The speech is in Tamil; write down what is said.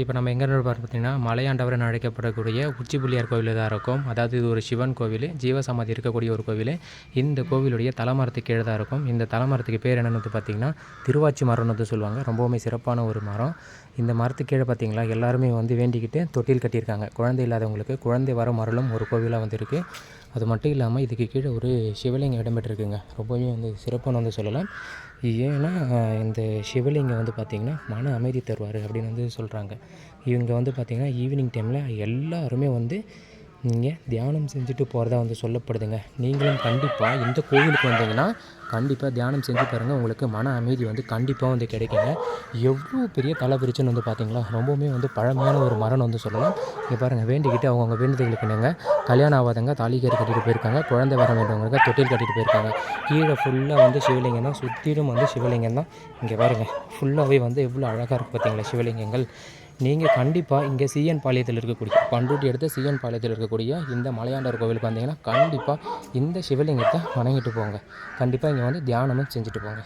இப்போ நம்ம எங்கே இருந்து பார்த்தீங்கன்னா என அழைக்கப்படக்கூடிய உச்சிப்புள்ளியார் கோவில் தான் இருக்கும். அதாவது இது ஒரு சிவன் கோவில் ஜீவசமாதி இருக்கக்கூடிய ஒரு கோவில். இந்த கோவிலுடைய தலைமரத்துக்கு கீழே தான் இருக்கும். இந்த தலைமரத்துக்கு பேர் என்னென்னு வந்து பார்த்திங்கன்னா திருவாச்சி மரம்னு வந்து சொல்லுவாங்க. ரொம்பவுமே சிறப்பான ஒரு மரம். இந்த மரத்துக்கு கீழே பார்த்தீங்களா? எல்லாருமே வந்து வேண்டிக்கிட்டு தொட்டில் கட்டியிருக்காங்க. குழந்தை இல்லாதவங்களுக்கு குழந்தை வர மரலும் ஒரு கோவிலாக வந்திருக்கு. அது மட்டும் இல்லாமல் இதுக்கு கீழே ஒரு சிவலிங்கம் இடம்பெற்றிருக்குங்க. ரொம்பவே வந்து சிறப்புன்னு வந்து சொல்லலாம். ஏன்னா இந்த சிவலிங்கம் வந்து பார்த்திங்கன்னா மன அமைதி தருவார் அப்படின்னு வந்து சொல்கிறாங்க இவங்க வந்து பார்த்திங்கன்னா ஈவினிங் டைமில் எல்லாருமே வந்து நீங்கள் தியானம் செஞ்சுட்டு போகிறதா வந்து சொல்லப்படுதுங்க. நீங்களும் கண்டிப்பாக இந்த கோவிலுக்கு வந்தீங்கன்னா கண்டிப்பாக தியானம் செஞ்சு பாருங்கள் உங்களுக்கு மன அமைதி வந்து கண்டிப்பாக வந்து கிடைக்குங்க. எவ்வளோ பெரிய தலை வந்து பார்த்தீங்களா ரொம்பவுமே வந்து பழமையான ஒரு மரணம் வந்து சொல்லலாம். இங்கே பாருங்கள் வேண்டிக்கிட்டு அவங்கவுங்க வேண்டுதலுக்கு என்னங்க கல்யாணம் ஆகாதவங்க தாலிகேறு கட்டிட்டு போயிருக்காங்க. குழந்தை வர வேண்டவங்க தொட்டில் கட்டிட்டு போயிருக்காங்க. கீழே ஃபுல்லாக வந்து சிவலிங்கம் தான். சுற்றிலும் வந்து சிவலிங்கம் தான். இங்கே பாருங்கள் ஃபுல்லாகவே வந்து எவ்வளோ அழகாக இருக்குது பார்த்தீங்களா சிவலிங்கங்கள். நீங்கள் கண்டிப்பாக இங்கே சிஎன் பாளையத்தில் இருக்கக்கூடிய பண்ருட்டி எடுத்து சிஎன் பாளையத்தில் இருக்கக்கூடிய இந்த மலையாண்டவர் கோவிலுக்கு வந்தீங்கன்னா கண்டிப்பாக இந்த சிவலிங்கத்தை வணங்கிட்டு போங்க. கண்டிப்பாக இங்கே வந்து தியானமும் செஞ்சுட்டு போங்க.